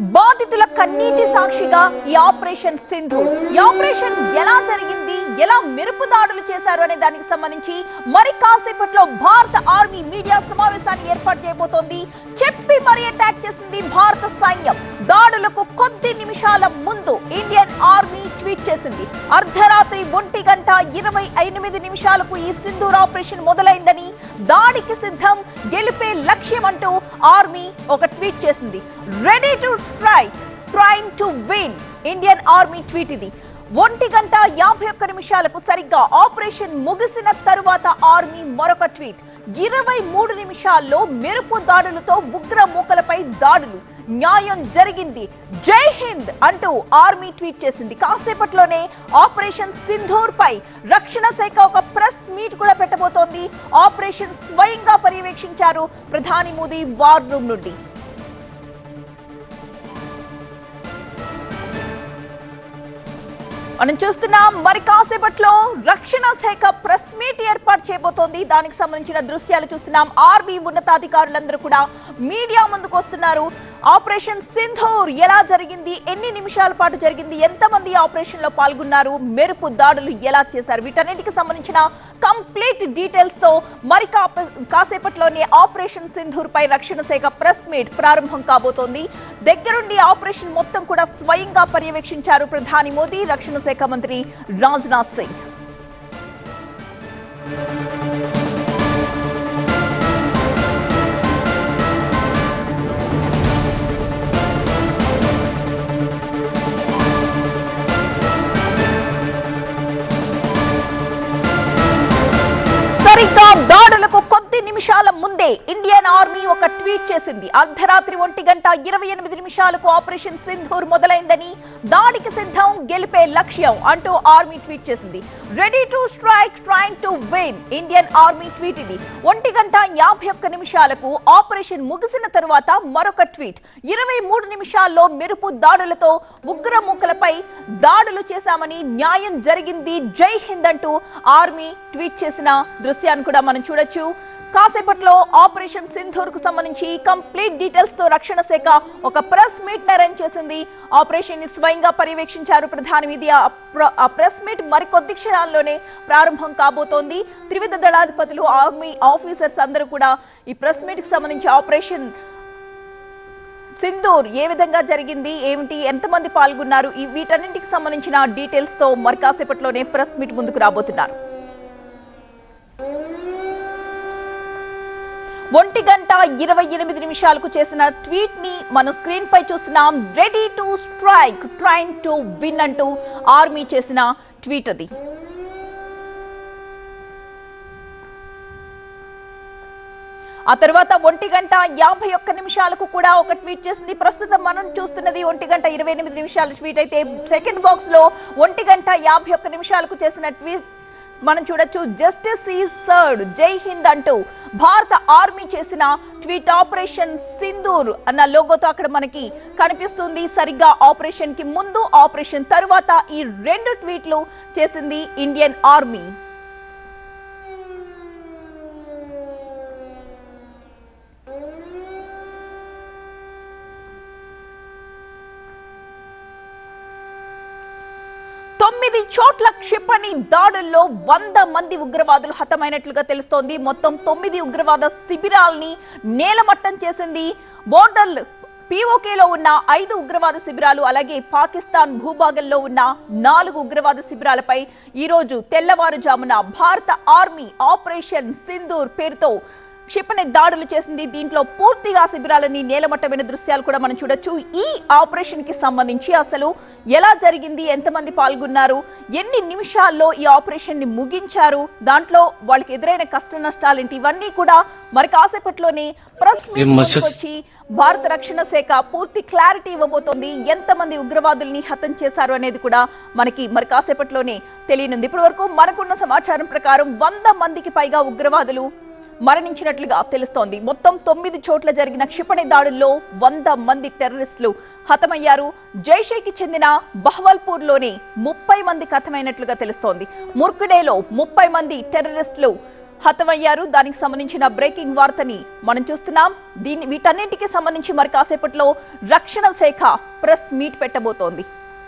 బాధితుల కన్నీటి సాక్షిగా ఈ ఆపరేషన్ సింధు. ఈ ఆపరేషన్ ఎలా జరిగింది? ఎలా మెరుపు దాడులు చేశారు అనే దానికి సంబంధించి మరి కాసేపట్లో భారత ఆర్మీ మీడియా సమావేశాన్ని ఏర్పాటు చేయబోతోంది. చెప్పి మరి అటాక్ చేసింది భారత సైన్యం. దాడులకు కొద్ది నిమిషాల ముందు ఇండియన్ ఆర్మీ ట్వీట్ చేసింది. అర్ధరాత్రి ఒంటి గంట ఇరవై ఎనిమిది నిమిషాలకు ఈ సింధూర్ ఆపరేషన్ మొదలైందని దాడికి సిద్ధం గెలిపే లక్ష్యం అంటూ ఆర్మీ ఒక ట్వీట్ చేసింది. Ready to strike train to win Indian army tweet ఇది. ఒంటి గంట యాభై ఒక్క నిమిషాలకు సరిగ్గా ఆపరేషన్ ముగిసిన తరువాత ఆర్మీ మరొక ట్వీట్. ఇరవై మూడు నిమిషాల్లో మెరుపు దాడులతో ఉగ్ర మూకలపై దాడులు. న్యాయం జరిగింది. జై హింద్ అంటూ ఆర్మీ ట్వీట్ చేసింది. కాసేపట్లోనే ఆపరేషన్ సింధూర్ పై రక్షణ శాఖ ఒక ప్రెస్ మీట్ కూడా పెట్టబోతోంది. ఆపరేషన్ స్వయంగా పర్యవేక్షించారు ప్రధాని మోదీ వార్ రూమ్ నుండి. మనం చూస్తున్నాం మరి కాసేపట్లో రక్షణ శాఖ ప్రెస్ మీట్ ఏర్పాటు చేయబోతోంది. దానికి సంబంధించిన దృశ్యాలు చూస్తున్నాం. ఆర్మీ ఉన్నతాధికారులందరూ కూడా మీడియా ముందుకు వస్తున్నారు. ఆపరేషన్ సింధూర్ ఎలా జరిగింది? ఎన్ని నిమిషాల పాటు జరిగింది? ఎంతమంది ఆపరేషన్లో పాల్గొన్నారు? మెరుపు దాడులు ఎలా చేశారు? వీటన్నిటికి సంబంధించిన కంప్లీట్ డీటెయిల్స్తో మరి కాసేపట్లోనే ఆపరేషన్ సింధూర్ పై రక్షణ శాఖ ప్రెస్ మీట్ ప్రారంభం కాబోతోంది. దగ్గరుండి ఆపరేషన్ మొత్తం కూడా స్వయంగా పర్యవేక్షించారు ప్రధాని మోదీ. రక్షణ శాఖ మంత్రి రాజ్నాథ్ సింగ్. సరిగ్గా దాడులకు కొద్ది నిమిషాల ముందే ఇండియన్ ఆర్మీ ఒక ట్వీట్ చేసింది. అర్ధరాత్రి ఒంటి గంట ఇరవై ఎనిమిది నిమిషాలకు ఆపరేషన్ సింధూర్ మొదలైందని దాడికి సిద్ధం గెలిపే లక్ష్యం అంటూ ఆర్మీ ట్వీట్ చేసింది. Ready to strike train to win Indian army tweet ఇది. ఒంటి గంట యాభై ఒక్క నిమిషాలకు ఆపరేషన్ ముగిసిన తరువాత మరొక ట్వీట్. ఇరవై మూడు నిమిషాల్లో మెరుపు దాడులతో ఉగ్రమూకలపై దాడులు చేశామని న్యాయం జరిగింది. జై హింద్ అంటూ ఆర్మీ ట్వీట్ చేసిన దృశ్యాన్ని కూడా మనం చూడొచ్చు. కాసేపట్లో ఆపరేషన్ సింధూర్కు సంబంధించి కంప్లీట్ డీటెయిల్స్తో రక్షణ శాఖ ఒక ప్రెస్ మీట్ అరేంజ్ చేసింది. ఆపరేషన్ని స్వయంగా పర్యవేక్షించారు ప్రధాని మీది ఆ ప్ర- ఆ ప్రెస్ మీట్ మరికొద్ది క్షణాల్లోనే ప్రారంభం కాబోతోంది. త్రివిధ దళాధిపతులు ఆర్మీ ఆఫీసర్స్ అందరూ కూడా ఈ ప్రెస్ మీట్కి సంబంధించి ఆపరేషన్ సింధూర్ ఏ విధంగా జరిగింది ఏమిటి ఎంతమంది పాల్గొన్నారు ఈ వీటన్నింటికి సంబంధించిన డీటెయిల్స్తో మరి కాసేపట్లోనే ప్రెస్ మీట్ ముందుకు రాబోతున్నారు. ఒంటి గంట ఇరవై ఎనిమిది నిమిషాలకు చేసిన ట్వీట్ని మనం స్క్రీన్ పై చూస్తున్నాం. Ready to strike train to win అంటూ ఆర్మీ చేసిన ట్వీట్ అది. ఆ తర్వాత ఒంటి గంట యాభై ఒక్క నిమిషాలకు కూడా ఒక ట్వీట్ చేసింది. ప్రస్తుతం మనం చూస్తున్నది ఒంటి గంట ఇరవై ఎనిమిది నిమిషాల ట్వీట్. అయితే సెకండ్ బాక్స్లో ఒంటి గంట యాభై ఒక్క నిమిషాలకు చేసిన ట్వీట్ మనం చూడొచ్చు జస్టిస్ ఈజ్ సర్డ్ జై హింద్ అంటూ భారత ఆర్మీ చేసిన ట్వీట్ ఆపరేషన్ సింధూర్ అన్న లోగోతో అక్కడ మనకి కనిపిస్తుంది. సరిగ్గా ఆపరేషన్కి ముందు ఆపరేషన్ తరువాత ఈ రెండు ట్వీట్లు చేసింది ఇండియన్ ఆర్మీ. తొమ్మిది చోట్ల క్షిపణి దాడుల్లో వంద మంది ఉగ్రవాదులు హతమైనట్లుగా తెలుస్తోంది. మొత్తం తొమ్మిది ఉగ్రవాద శిబిరాల్ని నేలమట్టం చేసింది. బోర్డర్ పీఓకేలో ఉన్న ఐదు ఉగ్రవాద శిబిరాలు అలాగే పాకిస్తాన్ భూభాగంలో ఉన్న నాలుగు ఉగ్రవాద శిబిరాలపై ఈరోజు తెల్లవారుజామున భారత ఆర్మీ ఆపరేషన్ సింధూర్ పేరుతో క్షిపణి దాడులు చేసింది దీంట్లో పూర్తిగా శిబిరాలని నేలమట్టమైన దృశ్యాలు కూడా మనం చూడొచ్చు. ఈ ఆపరేషన్కి సంబంధించి అసలు ఎలా జరిగింది? ఎంతమంది పాల్గొన్నారు? ఎన్ని నిమిషాల్లో ఈ ఆపరేషన్ని ముగించారు? దాంట్లో వాళ్ళకి ఎదురైన కష్ట నష్టాలేంటి ఇవన్నీ కూడా మరి కాసేపట్లోనే ప్రెస్ మీట్ వచ్చి భారత రక్షణ శాఖ పూర్తి క్లారిటీ ఇవ్వబోతోంది. ఎంతమంది ఉగ్రవాదుల్ని హతం చేశారు అనేది కూడా మనకి మరి కాసేపట్లోనే తెలియనుంది. ఇప్పటి వరకు మనకున్న సమాచారం ప్రకారం వంద మందికి పైగా ఉగ్రవాదులు మరణించినట్లుగా తెలుస్తోంది. మొత్తం తొమ్మిది చోట్ల జరిగిన క్షిపణి దాడుల్లో వంద మంది టెర్రరిస్టులు హతమయ్యారు. జైషేకి చెందిన బహవల్పూర్లోనే ముప్పై మంది హతమైనట్లుగా తెలుస్తోంది. ముర్కుడేలో ముప్పై మంది టెర్రరిస్టులు హతమయ్యారు. దానికి సంబంధించిన బ్రేకింగ్ వార్తని మనం చూస్తున్నాం. దీని వీటన్నింటికి సంబంధించి మరి కాసేపట్లో రక్షణ శాఖ ప్రెస్ మీట్ పెట్టబోతోంది.